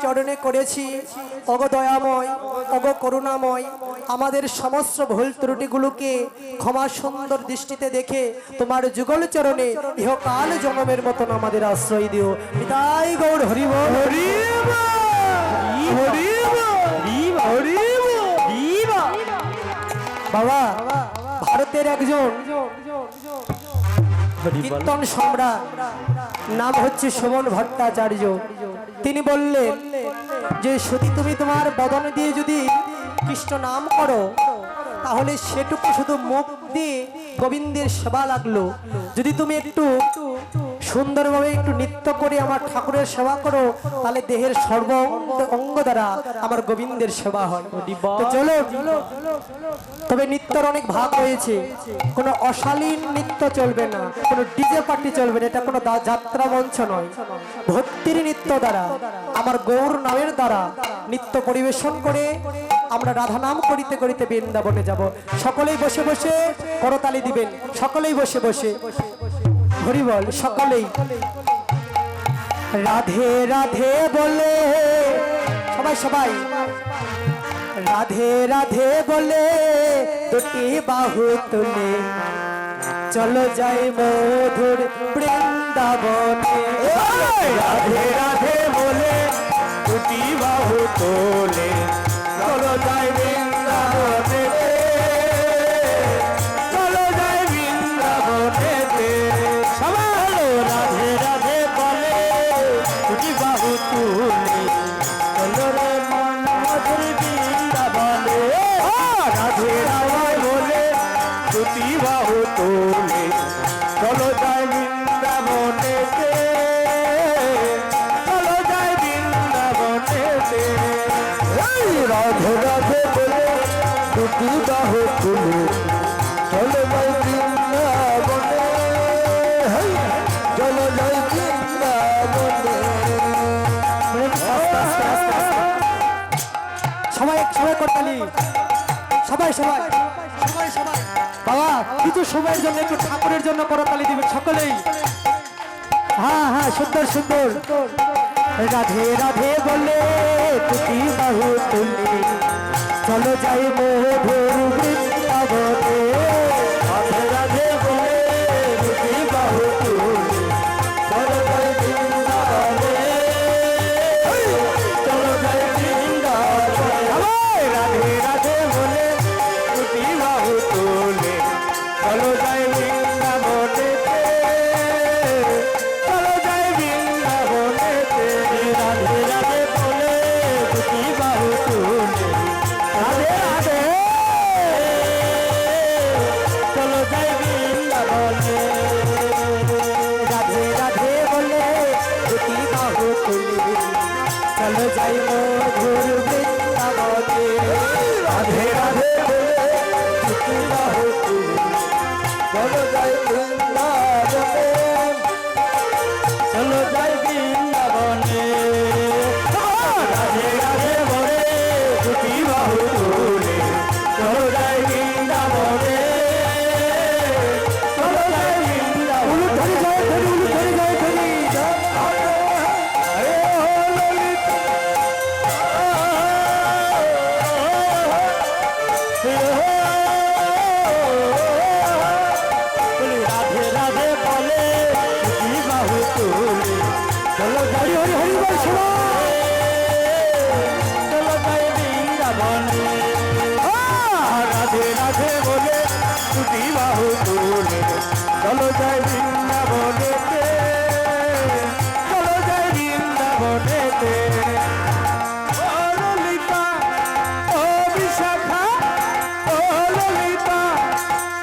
শ্রীচরণে করেছি। অগ দয়াময় অগ করুণাময় আমাদের সমস্ত ভুল ত্রুটিগুলোকে ক্ষমা সুন্দর দৃষ্টিতে দেখে তোমার যুগল চরণে ইহকাল জনমের মতন আমাদের আশ্রয় দিও। পিতাই গৌর হরিব বাবা ভারতের একজন কীর্তন সম্রাট নাম হচ্ছে শোভন ভট্টাচার্য। তিনি বললেন যে সতী তুমি তোমার বদন দিয়ে যদি কৃষ্ণ নাম করো, তাহলে সেটুকু শুধু মুখ দিয়ে গোবিন্দের সেবা লাগল। যদি তুমি একটু সুন্দরভাবে একটু নৃত্য করে আমার ঠাকুরের সেবা করো, তাহলে দেহের সর্ব অঙ্গ- দ্বারা আমার গোবিন্দের সেবা হয়। চলো, তবে নৃত্যর অনেক ভাগ রয়েছে। কোনো অশালীন নৃত্য চলবে না, কোনো ডিজে পার্টি চলবে না, এটা কোনো যাত্রা মঞ্চ নয়। ভক্তির নৃত্য দ্বারা, আমার গৌর নামের দ্বারা নৃত্য পরিবেশন করে আমরা রাধা নাম করিতে করিতে বৃন্দাবনে যাব। সকলেই বসে বসে করতালি দিবেন, সকলেই বসে বসে। হরি বল, সকলেই। রাধে রাধে বলে। সবাই সবাই। রাধে রাধে বলে, দুটি বাহু তুলে। চলো যাই মধুর বৃন্দাবনে। রাধে রাধে বলে, দুটি বাহু তোলে। চলো যাই বৃন্দাবনে রাধে বলে দুটি বাহু তুলে চলো যাই বৃন্দাবনে। হেই, যাই বৃন্দাবনে। সবাই সবাই করতালি সবাই সবাই সবাই সবাই। বাবা কিছু সময়ের জন্য একটু ঠাকুরের জন্য করতালি দিবেন সকলেই। হ্যাঁ হ্যাঁ সুন্দর সুন্দর। রাধে রাধে বলে তুমি বাহু তুমি। চলো যাই মোহ মধুর বৃন্দাবনে। তুলি চলো যাই মধুর বৃন্দাবনে রাধে রাধে বলে চলো যাই বৃন্দাবনে। চলো যাই বৃন্দাবনে চলো যাই বৃন্দাবনে ও ললিতা ও বিশাখা ও ললিতা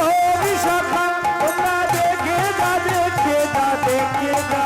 ও বিশাখা তোমরা দেখে যা দেখে যা দেখে যা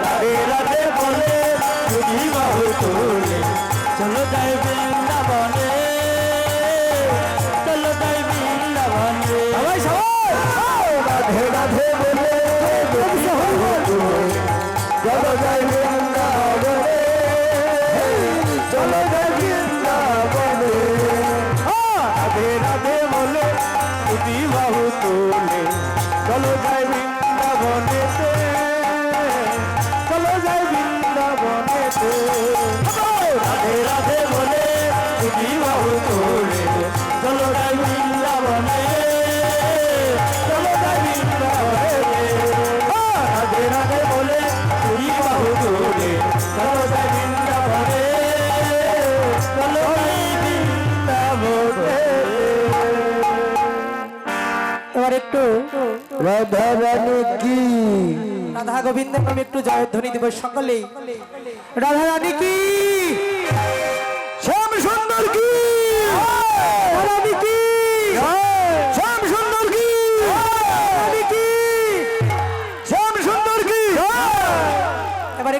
রাধে রাধে বলে তুমি বাহু তুলে এবার একটু রাধা রানী কি? রাধা গোবিন্দের নামে একটু জয়ধ্বনি দেব সকলেই। রাধা রানী কি?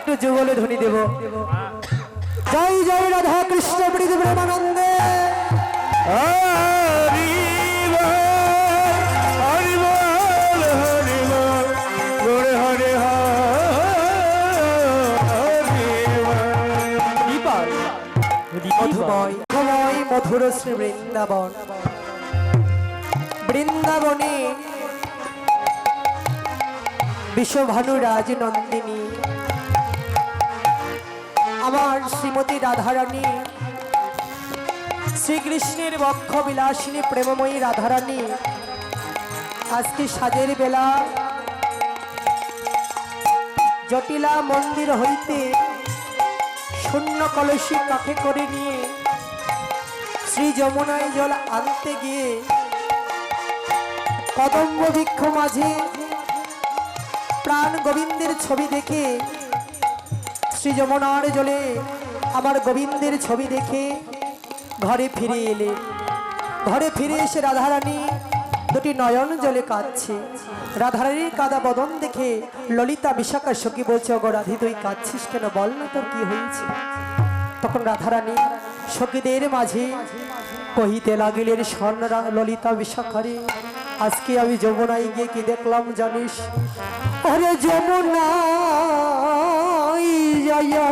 একটু যুগলে ধ্বনি দেব। জয় জয় রাধা কৃষ্ণ প্রীতি প্রেমানন্দে। মধুময় মধুর শ্রী বৃন্দাবন। বৃন্দাবনে বিশ্বভানু রাজ নন্দিনী। আমার শ্রীমতী রাধারানী, শ্রীকৃষ্ণের বক্ষ বিলাসিনী প্রেমময়ী রাধারানী, আজকে সাজের বেলা জটিলা মন্দির হইতে শূন্য কলসি কাঠে করে নিয়ে শ্রী যমুনায় জল আনতে গিয়ে কদম্ব বৃক্ষ মাঝে প্রাণ গোবিন্দের ছবি দেখে শ্রী যমুনার জলে আমার গোবিন্দের ছবি দেখে ঘরে ফিরে এলে। ঘরে ফিরে এসে রাধারানী দুটি নয়ন জলে কাঁদছে। রাধারানীর কাদা বদন দেখে ললিতা বিশাখা সখী বলছে অগো রাধি, তুই কাঁদছিস কেন? বল না তোর কি হয়েছে? তখন রাধারানী সখীদের মাঝে কহিতে লাগিলেন স্বর্ণ ললিতা বিশাখারে আজকে আমি যমুনায় গিয়ে কি দেখলাম জানিস? আরে যমুনাই যাইয়া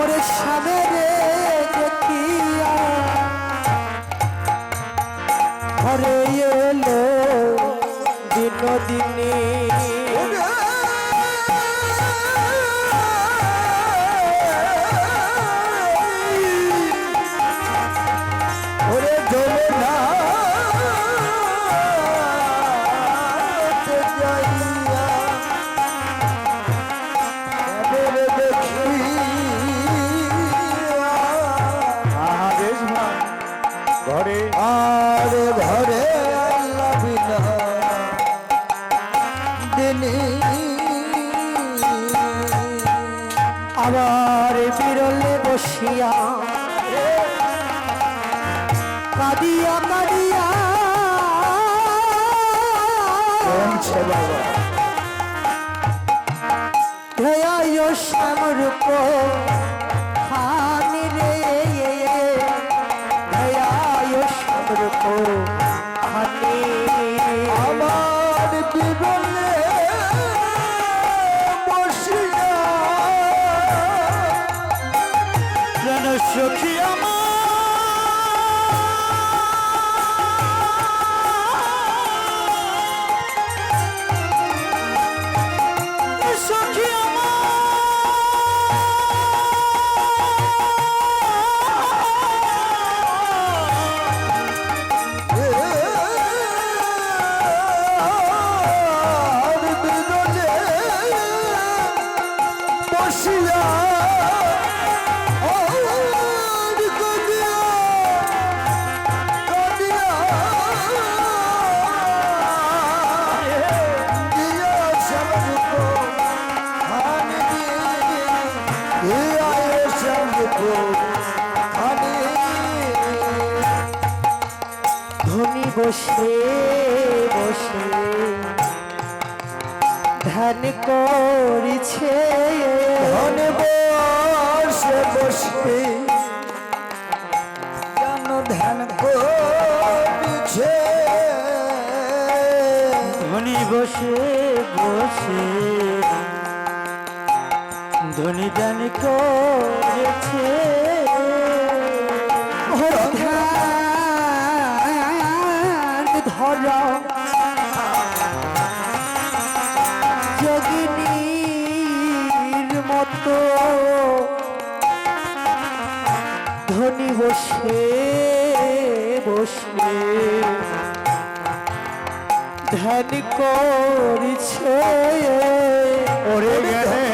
ওরে সামনে দেখিয়া। ঘরে এলো বিনোদিনী। ওরে আবার বিরলে বসিয়া কাঁদিয়া কাঁদিয়া। কমছে বাবা। ধয়ায় শ্যামরূপ খানি রে। ধয়ায় শ্যামরূপ খানি বসে বসে। ধ্যান করিছে ধন বসে বসে। যেন ধ্যান করছে। ধনী বসে বসে। ধনী দান করেছে। ধ্যান যোগিনীর মতো ধনী বসে বসে ধ্যান করিছে। ওরে গে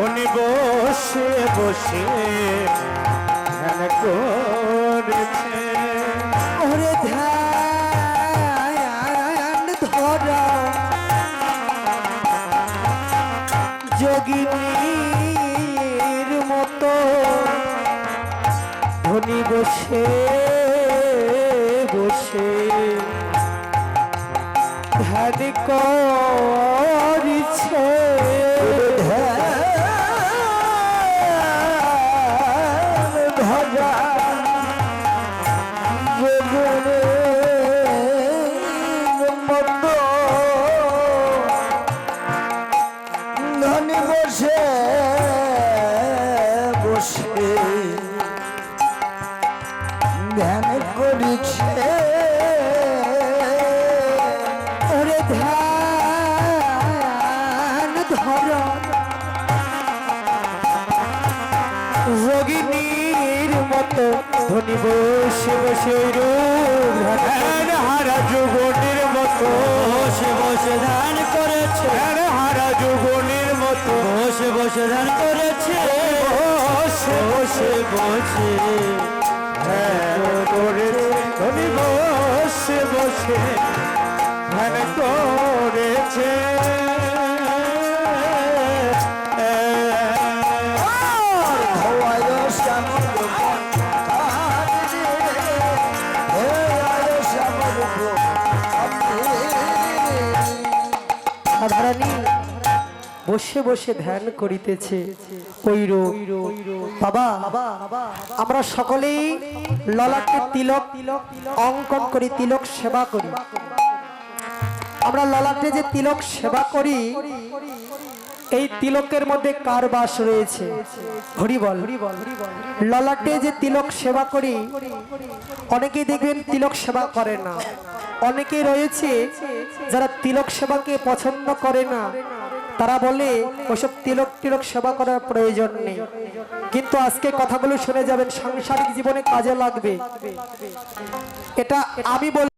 উনি বসে বসে ধ্যান করেছে। ওরে ধ্যান ধরা। যোগিনীর মতো ধনী বসে বসে ধ্যান করিছে। বসে ধ্যান করিছে। ওরে ধ্যান ধরা। যোগিনীর মতো ধনী বসে বসে ধ্যান হারা যুগনির মতো বসে বসে ধ্যান করেছে। হারা যুগনির মতো বসে বসে ধ্যান করেছে। বসে বসে বসে ধ্যান করেছে ধনী বসে বসে ধ্যান করেছে। বসে বসে ধ্যান করিতেছে। কৈর বাবা, আমরা সকলেই ললাটে তিলক, অঙ্কন করি, তিলক সেবা করি। আমরা ললাটে যে তিলক সেবা করি, এই তিলকের মধ্যে কার বাস রয়েছে? হরিবল। ললাটে যে তিলক সেবা করি, অনেকেই দেখবেন তিলক সেবা করে না। অনেকে রয়েছে যারা তিলক সেবাকে পছন্দ করে না। তারা বলে, ওসব তিলক তিলক সেবা করার প্রয়োজন নেই। কিন্তু আজকে কথাগুলো শুনে যাবেন, সাংসারিক জীবনে কাজে লাগবে। এটা আমি বল